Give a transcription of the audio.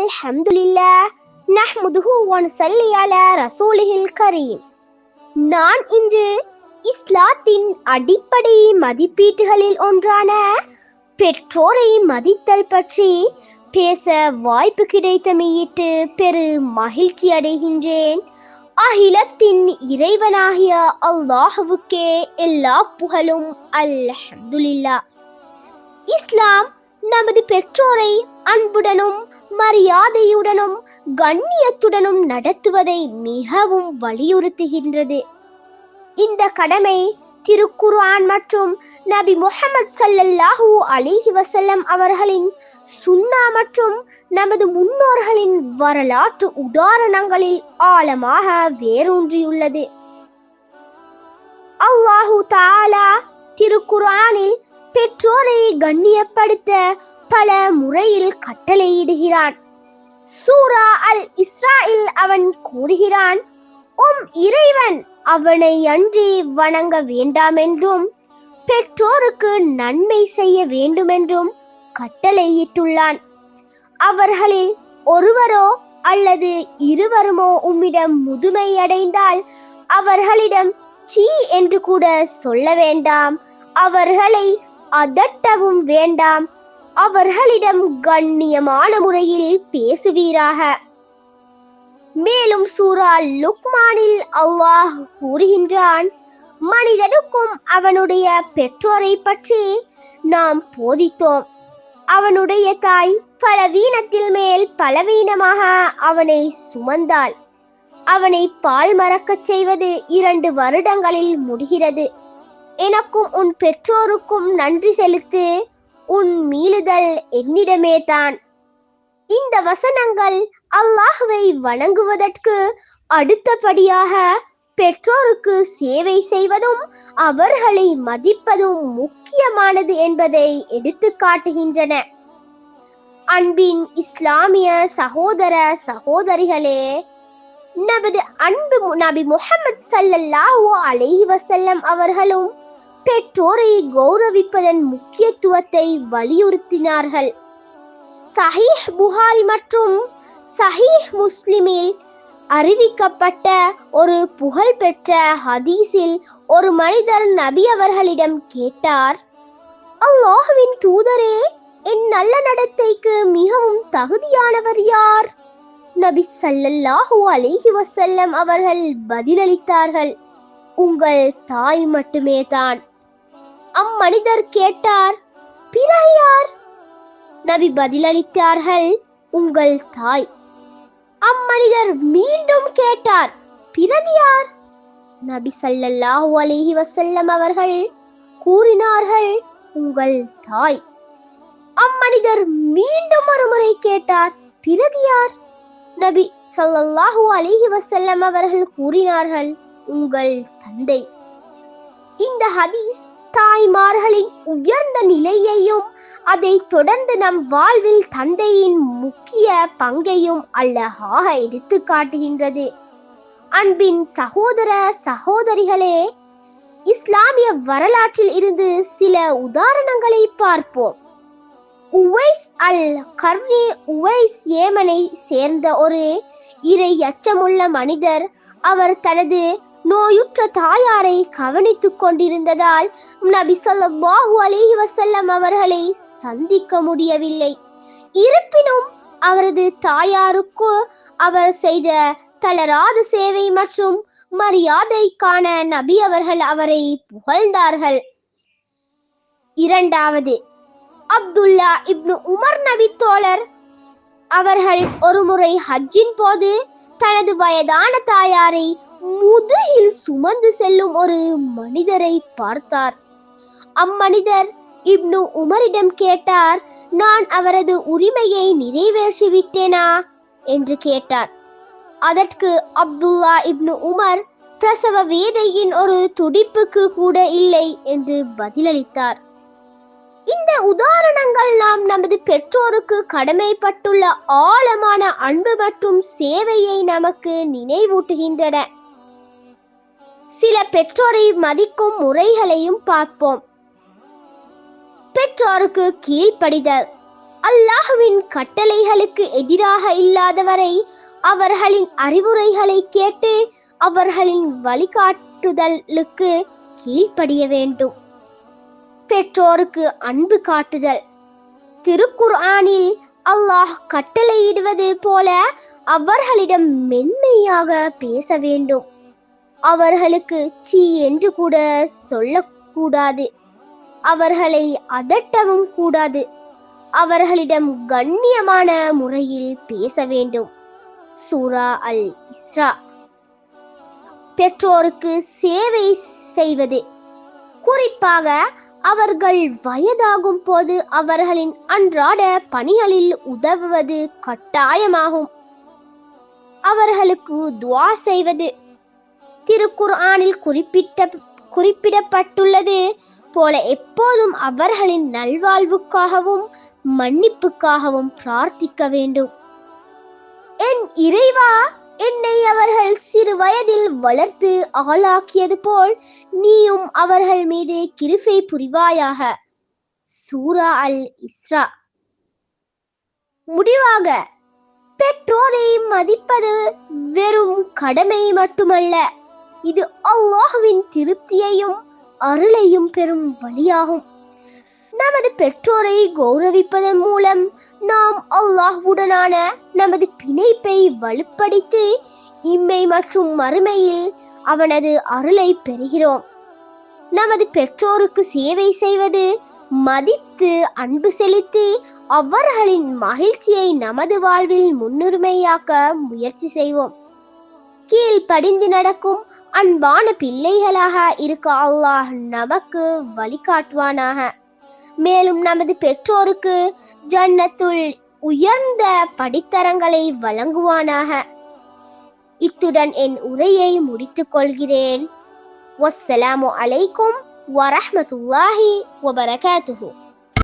الحمد لله نحمده ونصلي على رسوله الكريم நான் இன்று இஸ்லாத்தின் அடிப்படை மதிப்பீட்டுகளில் ஒன்றான பெற்றோரை மதித்தல் பற்றி பேச வாய்ப்பு கிடைத்தமையிட்டு பெரு மகிழ்ச்சி அடைகின்றேன் அகிலத்தின் இறைவனாகிய அல்லாஹுவுக்கே எல்லா புகழும் அல்ஹம்துலில்லா இஸ்லாம் நமது பெற்றோரை அன்புடனும் மரியாதையுடனும் கண்ணியத்துடனும் நடத்துவதை மிகவும் வலியுறுத்துகின்றது. இந்த கடமை திருக்குர்ஆன் மற்றும் நபி முஹம்மது சல்லல்லாஹு அலிஹி வசல்லம் அவர்களின் சுன்னா மற்றும் நமது முன்னோர்களின் வரலாற்று உதாரணங்களில் ஆழமாக வேரூன்றியுள்ளது. அல்லாஹு தாலா திருக்குர்ஆனில் பெற்றோரை கண்ணியப்படுத்த பல முறையில் கட்டளையிடுகிறான். சூரா அல் இஸ்ராயில் அவன் கூறுகிறான் உம் இறைவன் அவனை அன்றி வணங்க வேண்டாம் என்றும் பெற்றோருக்கு நன்மை செய்ய வேண்டுமென்றும் கட்டளையிட்டுள்ளான். அவர்களில் ஒருவரோ அல்லது இருவருமோ உம்மிடம் முதுமை அடைந்தால் அவர்களிடம் சீ என்று கூட சொல்ல வேண்டாம். அவர்களை அதட்டவும் வேண்டாம். அவர்களிடம் கண்ணியமான முறையில் பேசுவீராக. மேலும் சூரா லுக்மானில் அல்லாஹ் கூறுகின்றான் மனிதனுக்கும் அவனுடைய பெற்றோரை பற்றி நாம் போதித்தோம். அவனுடைய தாய் பலவீனத்தில் மேல் பலவீனமாக அவனை சுமந்தாள். அவனை பால் மறக்கச் செய்வது இரண்டு வருடங்களில் முடிகிறது. எனக்கும் உன் பெற்றோருக்கும் நன்றி செலுத்து. உன் மீளுதல் என்னிடமே தான் இந்த வசனங்கள் அல்லாஹுவை வணங்குவதற்கு அடுத்தபடியாக பெற்றோருக்கு சேவை செய்வதும் அவர்களை மதிப்பதும் முக்கியமானது என்பதை எடுத்து காட்டுகின்றன. அன்பின் இஸ்லாமிய சகோதர சகோதரிகளே நமது அன்பு நபி முகமது ஸல்லல்லாஹு அலைஹி வசல்லம் அவர்களும் பெற்றோரை கௌரவிப்பதன் முக்கியத்துவத்தை வலியுறுத்தினார்கள். சஹீஹ் புகாரி மற்றும் சஹீஹ் முஸ்லிமில் அறிவிக்கப்பட்ட ஒரு புகழ்பெற்ற ஹதீஸில் ஒரு மனிதர் நபி அவர்களிடம் கேட்டார் அல்லாஹுவின் தூதரே என் நல்ல நடத்தைக்கு மிகவும் தகுதியானவர் யார்? நபி சல்லல்லாஹு அலிஹி வசல்லம் அவர்கள் பதிலளித்தார்கள் உங்கள் தாய் மட்டுமே தான் அம்மனிதர் கேட்டார் பிறகு யார்? நபி பதிலளித்தார்கள் உங்கள் தாய். அம்மனிதர் மீண்டும் கேட்டார் பிறகு யார்? நபி சல்லல்லாஹு அலைஹி வசல்லம் அவர்கள் கூறினார்கள் உங்கள் தாய். அம்மனிதர் மீண்டும் ஒரு முறை கேட்டார் பிறகு யார்? நபி சல்லல்லாஹு அலைஹி வசல்லம் அவர்கள் கூறினார்கள் உங்கள் தந்தை. இந்த ஹதீஸ் தாய்மார்களின் உயர்ந்த நிலையையும் அதை தொடர்ந்து நம் வாழ்வில் தந்தையின் முக்கிய பங்கையும் அல்லஹாக எடுத்து காட்டுகின்றது. அன்பின் சகோதர சகோதரிகளே இஸ்லாமிய வரலாற்றில் இருந்து சில உதாரணங்களை பார்ப்போம். உவைஸ் அல் கர்னி உவைஸ் ஏமனை சேர்ந்த ஒரு இறை அச்சமுள்ள மனிதர் அவர் தனது நோயுற்ற தாயாரை கவனித்துக் கொண்டிருந்ததால் நபி ஸல்லல்லாஹு அலைஹி வசல்லம் அவர்களை சந்திக்க முடியவில்லை. இருப்பினும் அவரது தாயாருக்கு அவர் செய்த தளராத சேவை மற்றும் மரியாதைக்கான நபி அவர்கள் அவரை புகழ்ந்தார்கள். இரண்டாவது அப்துல்லா இப்னு உமர் நபி தோழர் அவர்கள் ஒருமுறை ஹஜ்ஜின் போது தனது வயதான தாயாரை முதுகில் சுமந்து செல்லும் ஒரு மனிதரை பார்த்தார். அம்மனிதர் இப்னு உமரிடம் கேட்டார் நான் அவரது உரிமையை நிறைவேற்றி விட்டேனா என்று கேட்டார். அதற்கு அப்துல்லா இப்னு உமர் பிரசவ வேதையின் ஒரு துடிப்புக்கு கூட இல்லை என்று பதிலளித்தார். இந்த உதாரணங்கள் நாம் நமது பெற்றோருக்கு கடமைப்பட்டுள்ள ஆழமான அன்பு மற்றும் சேவையை நமக்கு நினைவூட்டுகின்றன. சில பெற்றோரை மதிக்கும் முறைகளையும் பார்ப்போம். பெற்றோருக்கு கீழ்ப்படிதல். அல்லாஹுவின் கட்டளைகளுக்கு எதிராக இல்லாதவரை அவர்களின் அறிவுரைகளை கேட்டு அவர்களின் வழிகாட்டுதலுக்கு கீழ்ப்படிய வேண்டும். பெற்றோருக்கு அன்பு காட்டுதல். திருக்குர்ஆனில் அல்லாஹ் கட்டளையிடுவது போல அவர்களிடம் மென்மையாக பேச வேண்டும். அவர்களுக்கு சீ என்று கூட சொல்லக்கூடாது. அவர்களை அதட்டவும் கூடாது. அவர்களிடம் கண்ணியமான முறையில் பேச வேண்டும். சூரா அல் இஸ்ரா. பெற்றோருக்கு சேவை செய்வது. குறிப்பாக அவர்கள் வயதாகும் போது அவர்களின் அன்றாட பணிகளில் உதவுவது கட்டாயமாகும். அவர்களுக்கு துவா செய்வது. திருக்குர்ஆனில் குறிப்பிட்ட குறிப்பிடப்பட்டுள்ளது போல எப்போதும் அவர்களின் நல்வாழ்வுக்காகவும் மன்னிப்புக்காகவும் பிரார்த்திக்க வேண்டும். என் இறைவா என்னை அவர்கள் சிறு வயதில் வளர்த்து ஆளாக்கியது போல் நீயும் அவர்கள் மீது கிருபை புரிவாயாக. சூரா அல் இஸ்ரா. முடிவாக பெற்றோரை மதிப்பது வெறும் கடமை மட்டுமல்ல. இது அல்லாஹுவின் திருப்தியையும் அருளையும் பெறும் வழியாகும். நமது பெற்றோரை கௌரவிப்பதன் மூலம் நாம் அல்லாஹ்வுடனான நமது பிணைப்பை வலுப்படுத்தி இம்மை மற்றும் மறுமையில் அவனது அருளை பெறுகிறோம். நமது பெற்றோருக்கு சேவை செய்வது மதித்து அன்பு செலுத்தி அவர்களின் மகிழ்ச்சியை நமது வாழ்வில் முன்னுரிமையாக்க முயற்சி செய்வோம். கீழ் படிந்து நடக்கும் அன்பான பிள்ளைகளாக இருக்க அல்லாஹ் நமக்கு வழிகாட்டுவானாக. மேலும் நமது பெற்றோருக்கு ஜன்னத்துள் உயர்ந்த படித்தரங்களை வழங்குவானாக. இத்துடன் என் உரையை முடித்துக் கொள்கிறேன். வஸ்ஸலாமு அலைக்கும் வரஹ்மத்துல்லாஹி வபரகாத்துஹூ.